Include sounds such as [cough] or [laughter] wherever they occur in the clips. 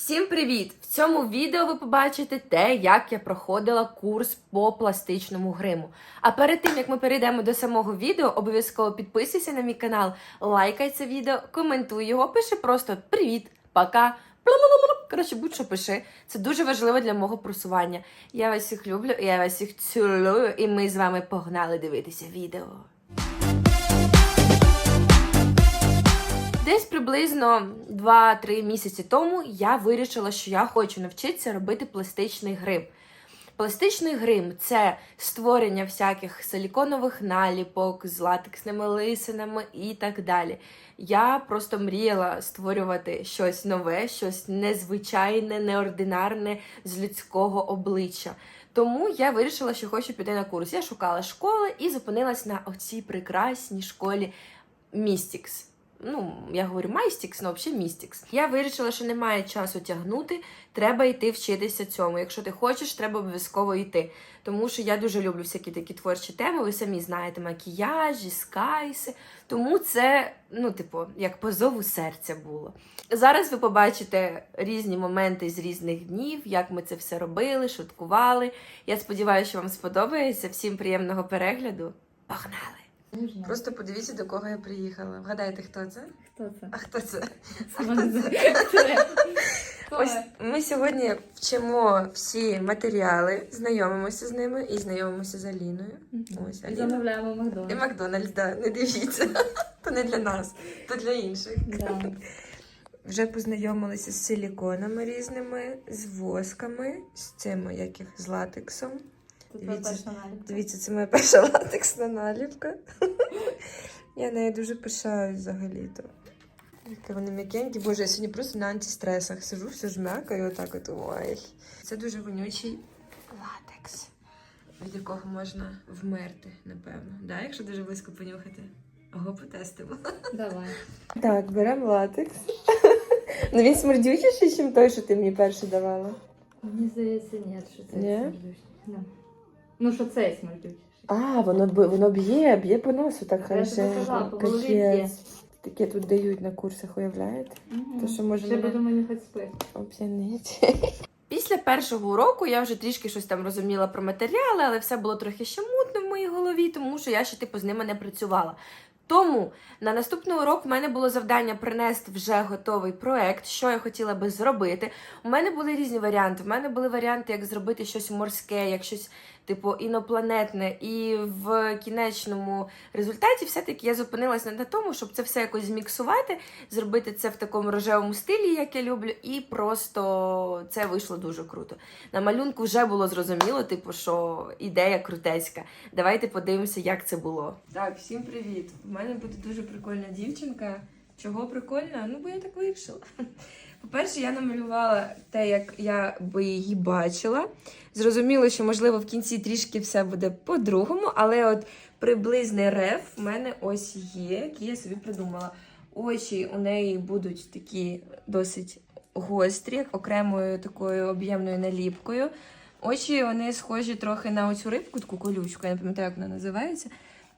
Всім привіт! В цьому відео ви побачите те, як я проходила курс по пластичному гриму. А перед тим як ми перейдемо до самого відео, обов'язково підписуйся на мій канал, лайкай це відео, коментуй його, пиши просто привіт, пока. Коротше, будь-що пиши. Це дуже важливо для мого просування. Я вас всіх люблю, я вас всіх цілую, і ми з вами погнали дивитися відео. Десь приблизно 2-3 місяці тому я вирішила, що я хочу навчитися робити пластичний грим. Пластичний грим це створення всяких силіконових наліпок з латексними лисинами і так далі. Я просто мріяла створювати щось нове, щось незвичайне, неординарне з людського обличчя. Тому я вирішила, що хочу піти на курс. Я шукала школи і зупинилась на оцій прекрасній школі Mystics. Ну, я говорю Майстікс, але взагалі Містікс. Я вирішила, що немає часу тягнути, треба йти вчитися цьому. Якщо ти хочеш, треба обов'язково йти. Тому що я дуже люблю всякі такі творчі теми. Ви самі знаєте, макіяжі, скайси. Тому це, ну, типу, як по зову серця було. Зараз ви побачите різні моменти з різних днів, як ми це все робили, шуткували. Я сподіваюся, що вам сподобається. Всім приємного перегляду. Погнали! Просто подивіться, до кого я приїхала. Вгадайте, хто це? Хто це? А хто це? Не знаю. Це. [laughs] Ось ми сьогодні вчимо всі матеріали, знайомимося з ними і знайомимося з Аліною. Ось Аліна. Замовляємо І Макдональдс. Макдональдс, да, не дивіться. [laughs] То не для нас, то для інших. Да. [laughs] Вже познайомилися з силіконами різними, з восками, з цими яких з латексом. Це твоя Дивіться. перша наліпка. Дивіться, це моя перша латексна наліпка. [laughs] Я нею дуже пишаюсь взагалі-то. Яке вони м'якенькі. Боже, я сьогодні просто на антистресах сижу, все жмякаю, отак от. Ой. Це дуже вонючий латекс, від якого можна вмерти, напевно. Да, якщо дуже близько понюхати. Ого, потестимо. [laughs] Давай. Так, беремо латекс. [laughs] Ну він смердючіший, ніж той, що ти мені перший давала. Мені здається, ні, що це Ні? смердючий. Да. Ну, що це смердючий. А, воно б- воно б'є, б'є по носу так Я ж тобі хорошо. казала, по голові б'є. Капець. Таке тут дають на курсах, уявляєте? Мгм. То, що може Ще мене- будемо нюхати спирт. Оп'янить. Після першого уроку я вже трішки щось там розуміла про матеріали, але все було трохи ще мутно в моїй голові, тому що я ще типу з ними не працювала. Тому на наступний урок в мене було завдання принести вже готовий проект, що я хотіла би зробити. У мене були різні варіанти. У мене були варіанти, як зробити щось морське, як щось типу інопланетне. І в кінечному результаті все-таки я зупинилася на тому, щоб це все якось зміксувати, зробити це в такому рожевому стилі, як я люблю, і просто це вийшло дуже круто. На малюнку вже було зрозуміло, типу, що ідея крутецька. Давайте подивимося, як це було. Так, всім привіт. У мене буде дуже прикольна дівчинка. Чого прикольна? Ну, бо я так вирішила. По-перше, я намалювала те, як я би її бачила. Зрозуміло, що можливо в кінці трішки все буде по-другому, але от приблизний реф в мене ось є, який я собі придумала. Очі у неї будуть такі досить гострі, окремою такою об'ємною наліпкою. Очі вони схожі трохи на оцю рибку, таку колючку, я не пам'ятаю, як вона називається.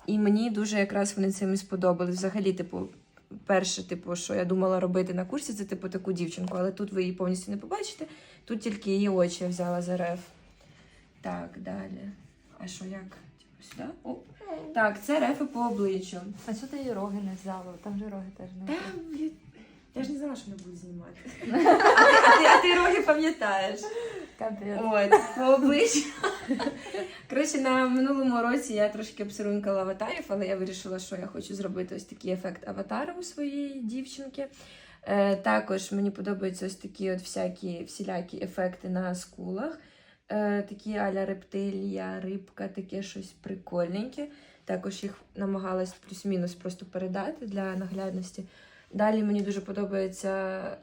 І мені дуже якраз вони цим і сподобались. Взагалі, типу, перше, типу, що я думала робити на курсі, це типу таку дівчинку, але тут ви її повністю не побачите. Тут тільки її очі я взяла за реф. Так, далі. А що як? Типу сюди? О. Так, це рефи по обличчю. А що ти її роги не взяла? Там же роги теж не Та, було. блін, я ж не знала, що не буду знімати. [laughs] А ти, а ти роги пам'ятаєш. От, по обличчю. Коротше, на минулому році я трошки обсерункала аватарів, але я вирішила, що я хочу зробити ось такий ефект аватара у своєї дівчинки. Е, також мені подобаються ось такі от всякі всілякі ефекти на скулах. Е, такі аля рептилія, рибка, таке щось прикольненьке. Також їх намагалась плюс-мінус просто передати для наглядності. Далі мені дуже подобається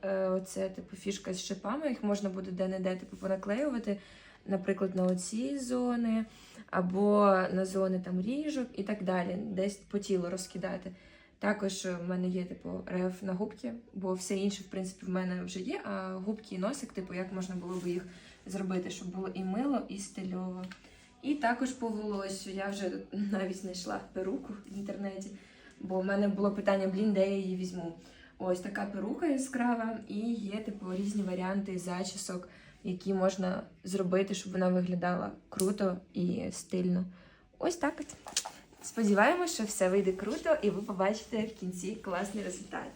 е, оце типу фішка з шипами. Їх можна буде де-не-де типу, понаклеювати, наприклад, на оці зони, або на зони там ріжок і так далі, десь по тілу розкидати. Також в мене є типу реф на губки, бо все інше, в принципі, в мене вже є. А губки і носик, типу, як можна було би їх зробити, щоб було і мило, і стильово. І також по волосю. Я вже [laughs] навіть знайшла перуку в інтернеті, бо в мене було питання, блін, де я її візьму. Ось така перука яскрава, і є типу різні варіанти зачісок, які можна зробити, щоб вона виглядала круто і стильно. Ось так от. Сподіваємось, що все вийде круто, і ви побачите в кінці класний результат.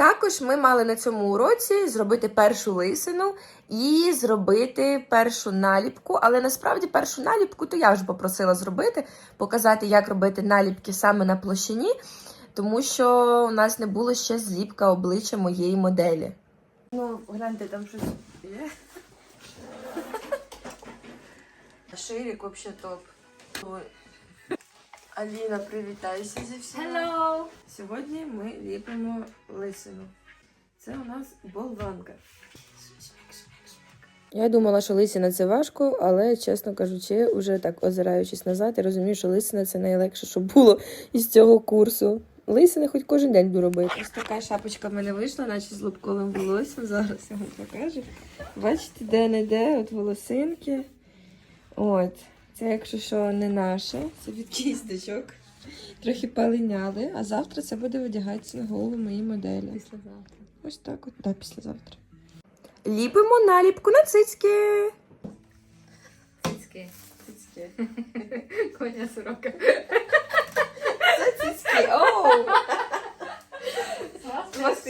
Також ми мали на цьому уроці зробити першу лисину і зробити першу наліпку. Але насправді першу наліпку то я вже попросила зробити, показати, як робити наліпки саме на площині, тому що у нас не було ще зліпка обличчя моєї моделі. Ну, гляньте, там щось є. Ширик взагалі топ. Аліна, привітайся зі всіма. Hello! Сьогодні ми ліпимо лисину. Це у нас болванка. Я думала, що лисина це важко, але, чесно кажучи, уже так озираючись назад, я розумію, що лисина це найлегше, що було із цього курсу. Лисини хоч кожен день буду робити. Ось така шапочка в мене вийшла, наче з лобковим волоссям. Зараз я вам покажу. Бачите, де не де, от волосинки. От. Це, якщо що, не наше, це від кісточок. Трохи полиняли, а завтра це буде одягатися на голову моїй моделі. Післязавтра. Ось так от, так, післязавтра. Ліпимо наліпку на цицьки. Цицьки. Цицьки. [laughs] Коня сорока. Це цицьки. [laughs] Оу! Вас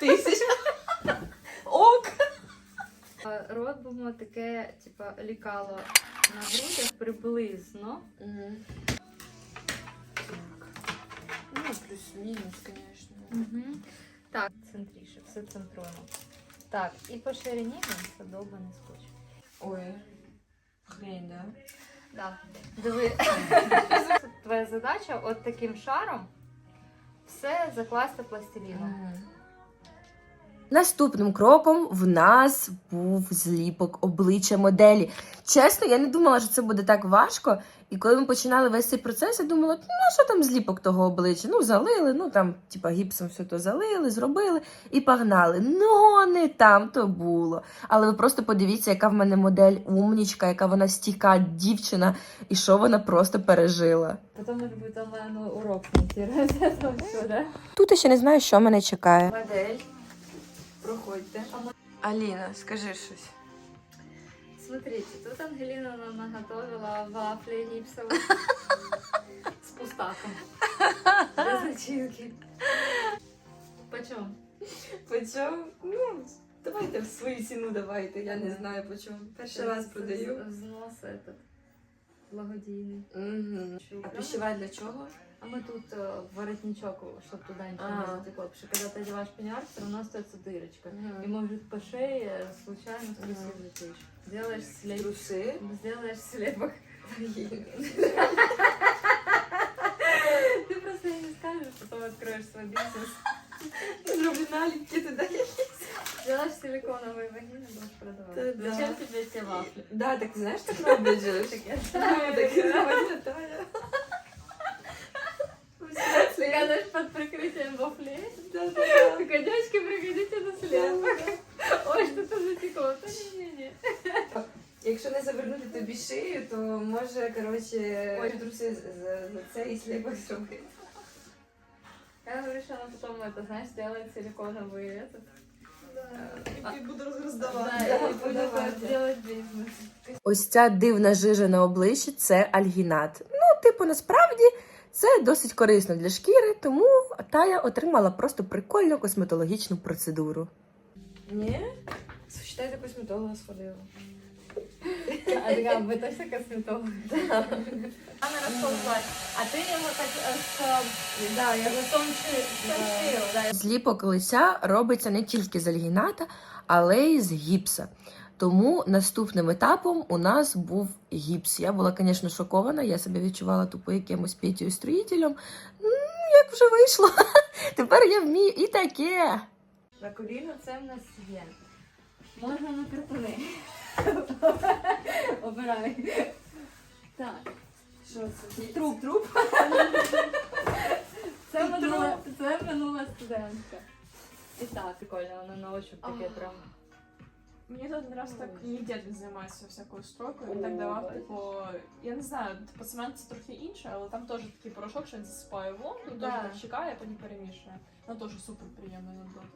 тисяч. Ок. Робимо таке, типа, лікало на грудях приблизно. Ну, плюс-мінус, звісно. Угу. Так, центріше, все центруємо. Так, і по ширині він не скочить. Ой. Хрень, да? Да. Диви. Твоя задача от таким шаром все закласти пластиліном. Наступним кроком в нас був зліпок обличчя моделі. Чесно, я не думала, що це буде так важко. І коли ми починали весь цей процес, я думала, ну а що там зліпок того обличчя? Ну, залили, ну там, типа, гіпсом все то залили, зробили і погнали. Ну, не там то було. Але ви просто подивіться, яка в мене модель умнічка, яка вона стійка дівчина, і що вона просто пережила. Потім може бути онлайн урок. Тут я ще не знаю, що мене чекає. Модель, проходьте. Аліна, скажи щось. Смотрите, тут Ангелина нам наготовила вафли гипсовые с пустаком. Без начинки. Почем? Почем? Ну, давайте в свою ціну давайте, я не знаю почем. Перший раз продаю. Взнос этот благодійний. Угу. А пищева для чого? А мы тут э, воротничок, чтобы туда ничего А. не затекло. Потому что когда ты одеваешь пеньюар, все равно остается дырочка. И может по шее случайно с трусы Мгм. влетишь. Делаешь слепок. Труси. Сделаешь слепок. Ты просто не скажешь, потом откроешь свой бизнес. Зроблю наліпки туди. Делаешь силиконовые вагины, будешь продавать. Да-да. Зачем тебе эти вафли? Да, так знаєш, так роблять же. Так я Ну, знаю, так так я пам'ятаю. Гадаешь под прикрытием вафлей? Да-да-да. Такая, девочки, приходите на слепок. Ой, что-то затекло. Да не-не-не. Якщо не завернути тобі шию, то може, коротше, Ой. труси за, за це і сліпок зробити. Я говорю, что она потом это, знаешь, делает силиконовые этот. Ось ця дивна жижа на обличчі це альгінат. Ну, типу, насправді це досить корисно для шкіри, тому Тая отримала просто прикольну косметологічну процедуру. Ні? Считай, косметолога сходила. А такая, вы точно косметолог? Она расползлась. А ты его так э, с... Да, я затончила. Да. Зліпок лиця робиться не тільки з альгіната, але й з гіпса. Тому наступним етапом у нас був гіпс. Я була, звісно, шокована. Я себе відчувала тупо якимось п'ятію строїтелем. Ну, як вже вийшло. [laughs] Тепер я вмію і таке. На коліно Це в нас є. Можна на картони. [laughs] Обирай. Так. Що це? Труп, труп. [laughs] Це минула, це минула студентка. І так, прикольно, вона на ощупь таке прям. Мені тут один раз так мій дід він займається всякою стройкою, він так давав, типу, я не знаю, типу цемент це трохи інше, але там теж такий порошок, що він засипає в воду, Да. теж так чекає, потім перемішує. Ну теж супер приємний на дотик.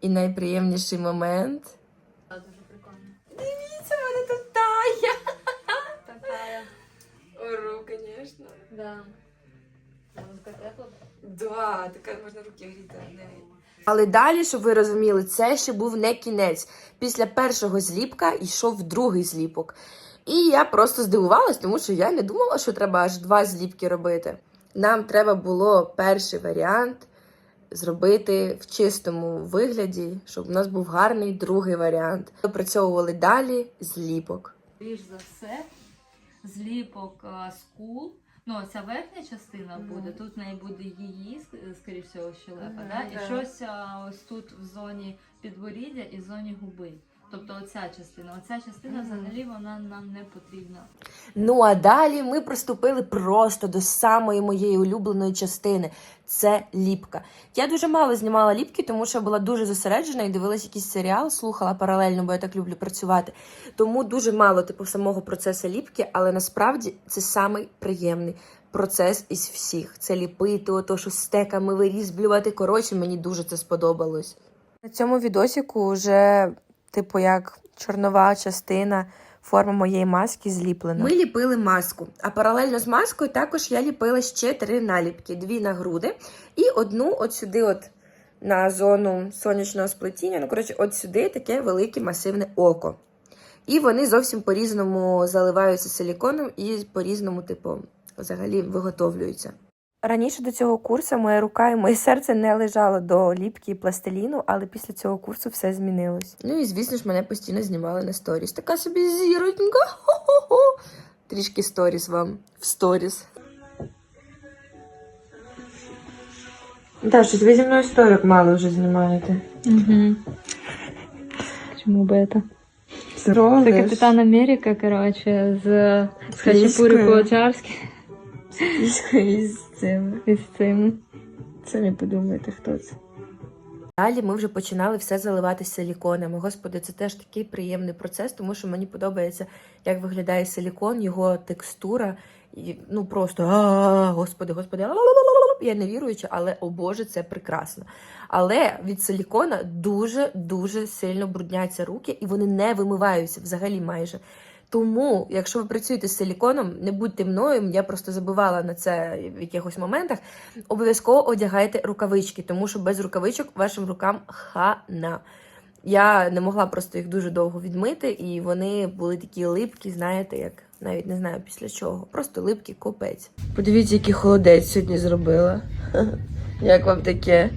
І найприємніший момент. Дивіться, мене тут. Такая. Ору, звісно. Да. Это Да, така можна руки гріти. Але далі, щоб ви розуміли, це ще був не кінець. Після першого зліпка йшов другий зліпок. І я просто здивувалась, тому що я не думала, що треба аж два зліпки робити. Нам треба було перший варіант зробити в чистому вигляді, щоб у нас був гарний другий варіант. Допрацьовували далі зліпок. Більш за все, зліпок а, скул. Ну, ця верхня частина буде, тут в неї буде її, ск- скоріш всього, щелепа, Мгм, да? і щось а, ось тут в зоні підборіддя і в зоні губи. Тобто оця частина. Оця частина взагалі вона нам не потрібна. Ну а далі ми приступили просто до самої моєї улюбленої частини це ліпка. Я дуже мало знімала ліпки, тому що була дуже зосереджена і дивилась якийсь серіал, слухала паралельно, бо я так люблю працювати. Тому дуже мало типу самого процесу ліпки, але насправді це самий приємний процес із всіх. Це ліпити, ото що стеками вирізблювати. Коротше, мені дуже це сподобалось. На цьому відосіку вже, типу, як чорнова частина форма моєї маски зліплена. Ми ліпили маску, а паралельно з маскою також я ліпила ще три наліпки: дві на груди і одну от сюди, от на зону сонячного сплетіння. Ну, коротше, от сюди таке велике масивне око. І вони зовсім по-різному заливаються силіконом і по-різному, типу, взагалі виготовлюються. Раніше до цього курсу моя рука і моє серце не лежало до ліпки і пластиліну, але після цього курсу все змінилось. Ну і звісно ж, мене постійно знімали на сторіс. Така собі зіронька. Хо-хо-хо. Трішки сторіс вам в сторіс. Так, щось ви зі мною сторік мало вже знімаєте. Угу. Чому би це? Це Капітан Америка, коротше, з, з Хачапурі по-очарськи із цим. і з цим. Самі подумайте, хто це. Далі ми вже починали все заливати силіконами. Господи, це теж такий приємний процес, тому що мені подобається, як виглядає силікон, його текстура. І, ну просто господи, господи, я не віруюча, але о Боже, це прекрасно. Але від силікона дуже дуже сильно брудняться руки, і вони не вимиваються взагалі майже. Тому, якщо ви працюєте з силіконом, не будьте мною, я просто забувала на це в якихось моментах. Обов'язково одягайте рукавички, тому що без рукавичок вашим рукам хана. Я не могла просто їх дуже довго відмити, і вони були такі липкі, знаєте, як навіть не знаю після чого. Просто липкі копець. Подивіться, який холодець сьогодні зробила. [laughs] Як вам таке?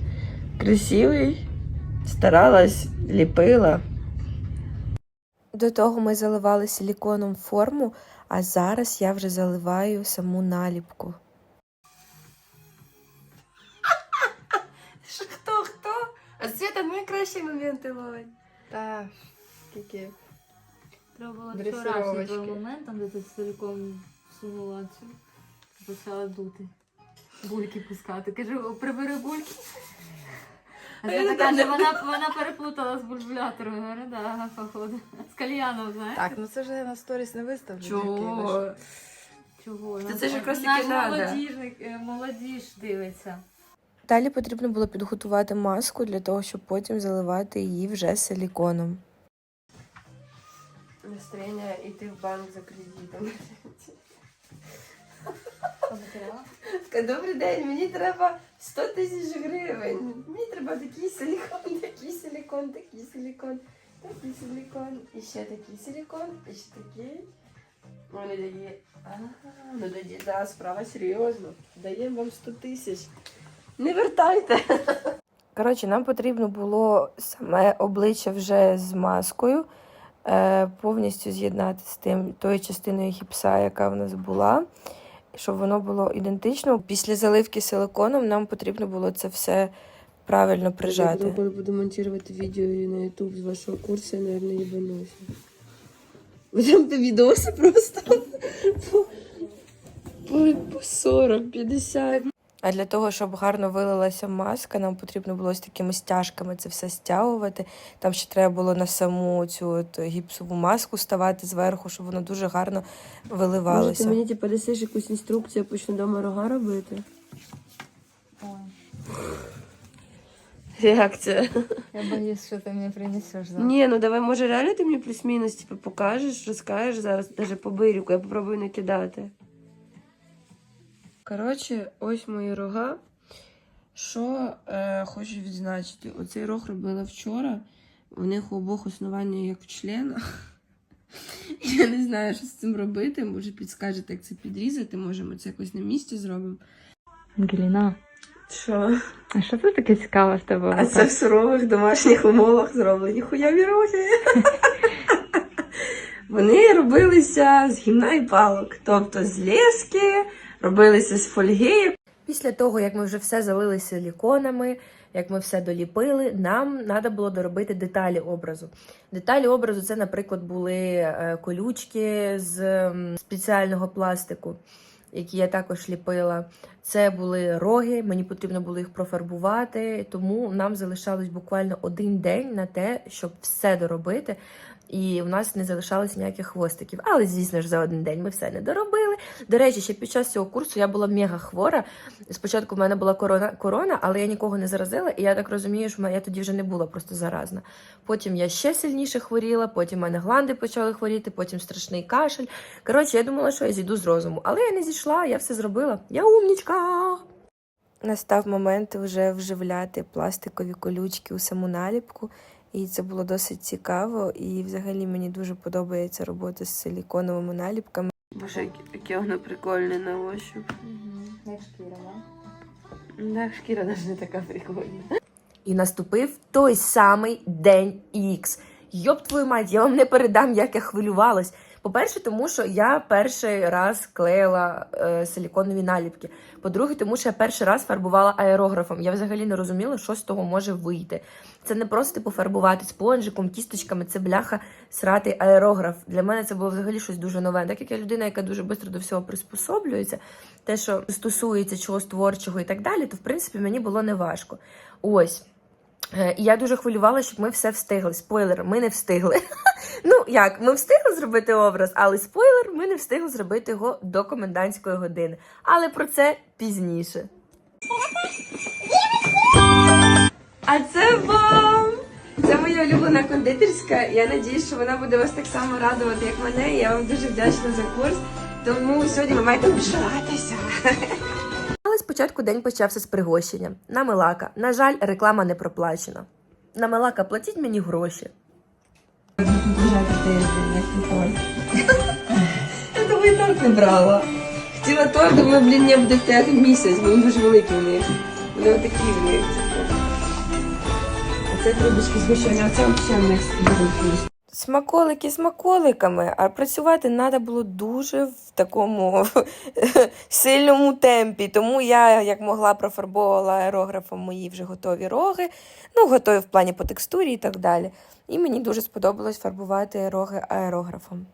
Красивий? Старалась, ліпила. До того ми заливали силіконом форму, а зараз я вже заливаю саму наліпку. Хто хто? А Свята найкращі моменти ловить. Так, скільки. Треба було Дресировочки. вчорашній той момент, там де ти цілком всунула цю, почала дути. Бульки пускати. Кажу, прибери бульки. А я така, що вона, вона переплутала з бульбулятором. Говорю, да, походу. З кальяном, знаєш? Так, ну це ж я на сторіс не виставлю. дівки, Чого? Та це ж якраз таки надо. молодіжник, е, молодіж дивиться. Далі потрібно було підготувати маску для того, щоб потім заливати її вже силіконом. Настроєння йти в банк за кредитом. Добрий день, мені треба 100 тисяч гривень. Мені треба такий силікон, такий силікон, такий силікон, такий силікон, і ще такий силікон, і ще такий. Вони такі. Ага, ну тоді да, справа серйозно. Даємо вам 100 тисяч. Не вертайте. Коротше, нам потрібно було саме обличчя вже з маскою, е, повністю з'єднати з тим тою частиною гіпса, яка в нас була, щоб воно було ідентично. Після заливки силиконом нам потрібно було це все правильно прижати. Я коли буду монтувати відео на YouTube з вашого курсу, я, мабуть, їбануся. Ви там ти відоси просто по, по, по 40, 50. А для того, щоб гарно вилилася маска, нам потрібно було з такими стяжками це все стягувати. Там ще треба було на саму цю от гіпсову маску ставати зверху, щоб воно дуже гарно Може, виливалося. ти мені типу, дасиш якусь інструкцію, я почну вдома рога робити? Реакція. Я боюсь, що ти мені принесеш. Да? Ні, ну давай, може, реально ти мені плюс-мінус типу, покажеш, розкажеш зараз, навіть по бирюку, я попробую накидати. Коротше, ось мої рога. Що е, хочу відзначити? Оцей рог робила вчора. У них у обох основання як в члена. [laughs] Я не знаю, що з цим робити. Може, підскажете, як це підрізати. Може, ми це якось на місці зробимо. Ангеліна, Що? а що це таке цікаве в тебе? А це в сурових домашніх умовах зроблені хуяві роги. [laughs] Вони робилися з гімна і палок, тобто з лески, робилися з фольги. Після того, як ми вже все залили силіконами, як ми все доліпили, нам треба було доробити деталі образу. Деталі образу це, наприклад, були е, колючки з спеціального пластику, які я також ліпила. Це були роги, мені потрібно було їх профарбувати, тому нам залишалось буквально один день на те, щоб все доробити. І в нас не залишалось ніяких хвостиків. Але, звісно ж, за один день ми все не доробили. До речі, ще під час цього курсу я була мега хвора. Спочатку в мене була корона, корона, але я нікого не заразила, і я так розумію, що я тоді вже не була просто заразна. Потім я ще сильніше хворіла, потім в мене гланди почали хворіти, потім страшний кашель. Коротше, я думала, що я зійду з розуму, але я не зійшла, я все зробила. Я умнічка. Настав момент вже вживляти пластикові колючки у саму наліпку. І це було досить цікаво. І взагалі мені дуже подобається робота з силіконовими наліпками. Боже, яке воно прикольне на ощуп. Як шкіра, да? Да, шкіра навіть не така прикольна. І наступив той самий день Ікс. Йоп твою мать, я вам не передам, як я хвилювалась. По-перше, тому що я перший раз клеїла е, силіконові наліпки. По-друге, тому що я перший раз фарбувала аерографом. Я взагалі не розуміла, що з того може вийти. Це не просто типу фарбувати спонжиком, кісточками, це бляха срати аерограф. Для мене це було взагалі щось дуже нове. Так як я людина, яка дуже швидко до всього приспособлюється, те, що стосується чогось творчого і так далі, то в принципі мені було неважко. Ось. Е, я дуже хвилювала, щоб ми все встигли. Спойлер, ми не встигли. [laughs] Ну як, ми встигли зробити образ, але спойлер, ми не встигли зробити його до комендантської години. Але про це пізніше. А це вам! Це моя улюблена кондитерська. Я надіюсь, що вона буде вас так само радувати, як мене. Я вам дуже вдячна за курс. Тому сьогодні ви маєте обіжатися. Але спочатку день почався з пригощення. На Мелака. На жаль, реклама не проплачена. На Мелака платіть мені гроші. Я думаю, торт не брала. Хотіла торт, думаю, блін, не буде стояти місяць, бо він дуже великий в них. Вони отакі в них. Це трубочки змішання, це взагалі в них. Смаколики смаколиками, а працювати треба було дуже в такому [laughs] сильному темпі. Тому я, як могла, профарбовувала аерографом мої вже готові роги, ну, готові в плані по текстурі і так далі. І мені дуже сподобалось фарбувати роги аерографом.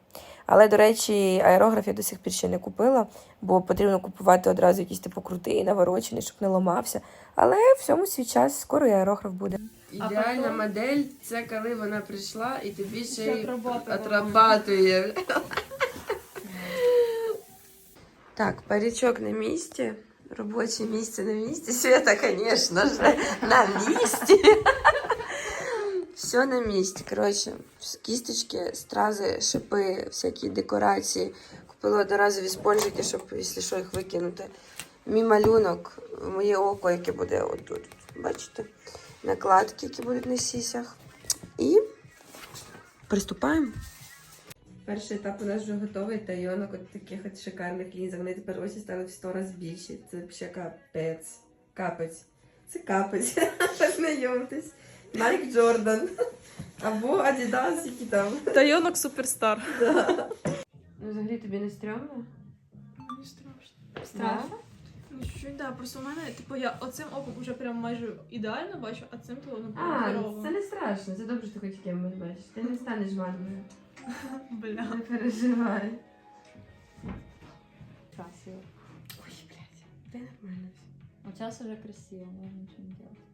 Але, до речі, аерограф я до сих пір ще не купила, бо потрібно купувати одразу якийсь типу крутий, наворочений, щоб не ламався. Але всьому свій час, скоро і аерограф буде. Ідеальна потім- модель це коли вона прийшла і тобі ще Ще й отрабатує. Так, парічок на місці. Робоче місце на місці. Свята, звісно ж, на місці. Все на місці. Коротше, кісточки, стрази, шипи, всякі декорації. Купила одноразові спонжики, щоб, якщо що, їх викинути. Мій малюнок, моє око, яке буде отут. Бачите? Накладки, які будуть на сісях. І приступаємо. Перший етап у нас вже готовий, та йонок от таких от шикарних лінзах. Вони тепер очі стали в 100 разів більші. Це взагалі капець. Капець. Це капець. [laughs] Познайомтесь. Найк Джордан. [laughs] Або Adidas, які там. Тайонок суперстар. [laughs] Ну, взагалі тобі не стрьомно? Мені страшно. Страшно? Ну, чуть-чуть, да. Просто у мене, типу, я оцим оком вже прям майже ідеально бачу, а цим то ну А, здорово. це не страшно. Це добре, що ти хоч кимось бачиш. Ти не станеш ванною. [laughs] Бля. Не переживай. Красиво. Ой, блядь. Де нормально? час уже красиво, можно ничего не делать.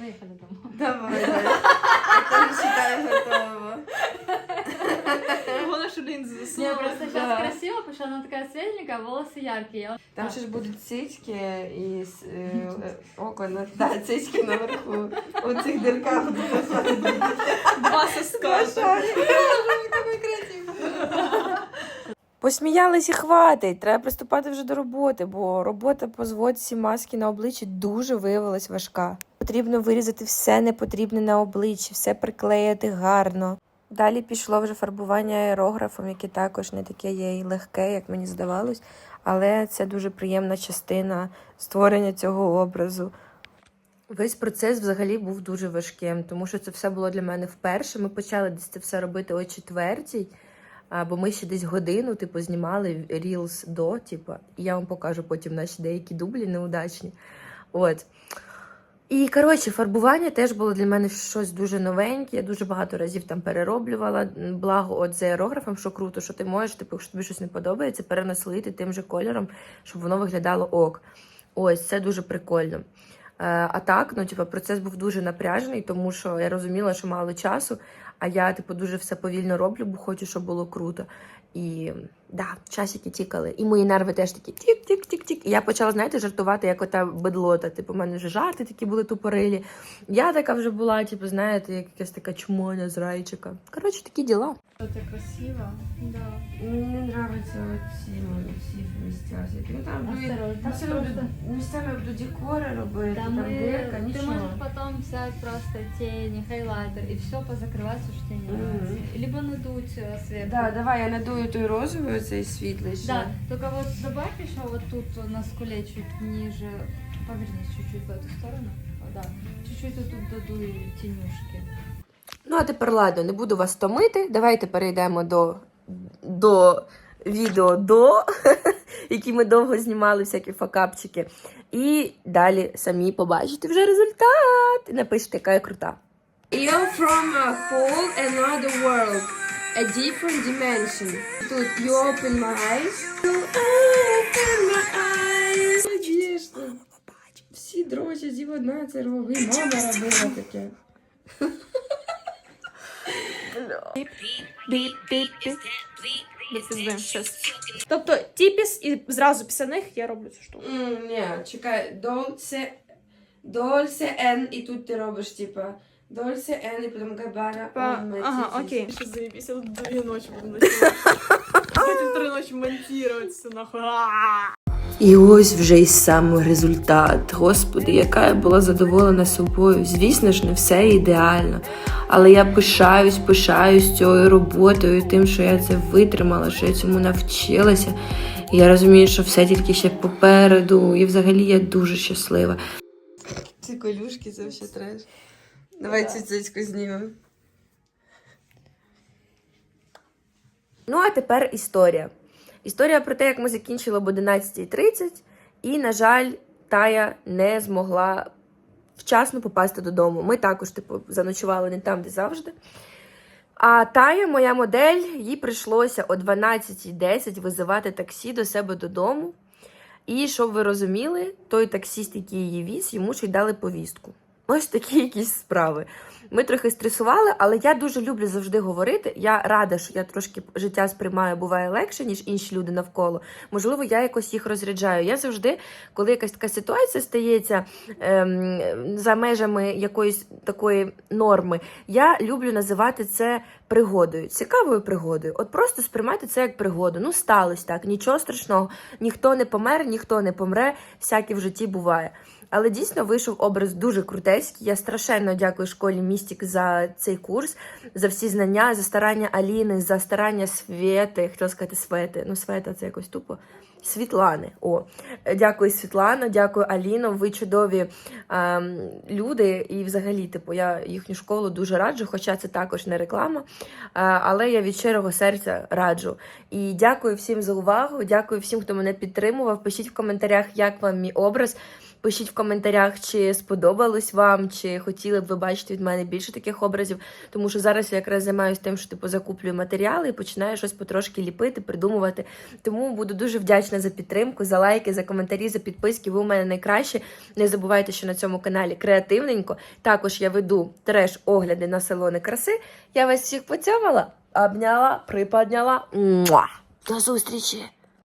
Поехали домой. Давай, давай. [laughs] Я теж вважаю готово. Вона ж лінзи засунула. просто сейчас Да. красиво, потому что она такая светленькая, волосы яркие. Там ще ж будуть цицьки і с- е, е, око на да, цицьки наверху. У цих дирках. Два соска. Посміялись і хватить. Треба приступати вже до роботи, бо робота по зводці маски на обличчі дуже виявилась важка. Потрібно вирізати все непотрібне на обличчі, все приклеїти гарно. Далі пішло вже фарбування аерографом, яке також не таке є й легке, як мені здавалось, але це дуже приємна частина створення цього образу. Весь процес взагалі був дуже важким, тому що це все було для мене вперше. Ми почали десь це все робити о четвертій. Бо ми ще десь годину, типу, знімали рілс до, типу, і я вам покажу потім наші деякі дублі неудачні. От. І коротше, фарбування теж було для мене щось дуже новеньке. Я дуже багато разів там перероблювала. Благо, от з аерографом, що круто, що ти можеш, типу, якщо тобі щось не подобається, перенаслити тим же кольором, щоб воно виглядало ок. Ось це дуже прикольно. Е, А так, ну, типу, процес був дуже напряжений, тому що я розуміла, що мало часу, а я, типу, дуже все повільно роблю, бо хочу, щоб було круто. І да, часики тікали. І мої нерви теж такі тік-тік-тік-тік. І я почала, знаєте, жартувати, як ота бедлота. Типу, у мене вже жарти такі були тупорилі. Я така вже була, типу, знаєте, як якась така чмоня з райчика. Коротше, такі діла. Это красиво. Да. Мені не подобаються ці, ці місця. всякі. Ну там будуть- Осторожно. там все одно Просто- будуть- місцями будуть декори робити, Там там, и дирка, ты нічого. можешь потом взять просто тени, хайлайтер и все позакрывать, все, что тебе не нравится. Либо надуть э, сверху. Да, давай я надую той розовий, оцей світлий ще. Да, только вот добавь еще вот тут на скуле чуть ниже, повернись чуть-чуть в эту сторону. Да, чуть-чуть тут додуй тенюшки. Ну, а тепер ладно, не буду вас томити. Давайте перейдемо до, до відео до, [laughs] які ми довго знімали, всякі факапчики. І далі самі побачите вже результат. І напишете, яка я крута. You're from a whole another world, a different dimension. Тут you open my eyes. You open my eyes. Звісно. Всі дрожжі зі одна це робить. Мама робила таке. Тобто тіпіс і зразу після них я роблю цю штуку. М, Ні, чекай, дольце, дольце ен, і тут ти робиш, типа, дольце ен, і потім габара. Ага, окей. Сейчас заебись, я тут две ночи буду [laughs] монтировать. Хотим три ночи монтировать все нахуй. І ось вже й сам результат. Господи, яка я була задоволена собою. Звісно ж, не все ідеально. Але я пишаюсь, пишаюсь цією роботою, тим, що я це витримала, що я цьому навчилася. І я розумію, що все тільки ще попереду. І взагалі я дуже щаслива. Ці колюшки це все треш. Давай цю цицьку знімемо. Ну, а тепер історія. Історія про те, як ми закінчили об 11.30, і, на жаль, Тая не змогла вчасно попасти додому. Ми також, типу, заночували не там, де завжди. А Тая, моя модель, їй прийшлося о 12.10 визивати таксі до себе додому. І щоб ви розуміли, той таксіст, який її віз, йому ще й дали повістку. Ось такі якісь справи. Ми трохи стресували, але я дуже люблю завжди говорити. Я рада, що я трошки життя сприймаю, буває легше, ніж інші люди навколо. Можливо, я якось їх розряджаю. Я завжди, коли якась така ситуація стається ем, за межами якоїсь такої норми, я люблю називати це пригодою, цікавою пригодою. От просто сприймати це як пригоду. Ну, сталося так, нічого страшного, ніхто не помер, ніхто не помре, всяке в житті буває. Але дійсно вийшов образ дуже крутецький. Я страшенно дякую школі Містік за цей курс, за всі знання, за старання Аліни, за старання Свети. Хотіла сказати Свети. Ну, Света це якось тупо. Світлани. О, дякую, Світлана, дякую, Аліно. Ви чудові ем, люди. І взагалі, типу, я їхню школу дуже раджу, хоча це також не реклама. Е, але я від щирого серця раджу. І дякую всім за увагу. Дякую всім, хто мене підтримував. Пишіть в коментарях, як вам мій образ. Пишіть в коментарях, чи сподобалось вам, чи хотіли б ви бачити від мене більше таких образів. Тому що зараз я якраз займаюся тим, що типу закуплюю матеріали і починаю щось потрошки ліпити, придумувати. Тому буду дуже вдячна за підтримку, за лайки, за коментарі, за підписки. Ви у мене найкращі. Не забувайте, що на цьому каналі креативненько. Також я веду треш-огляди на салони краси. Я вас всіх поцьомала, обняла, приподняла. Муа! До зустрічі!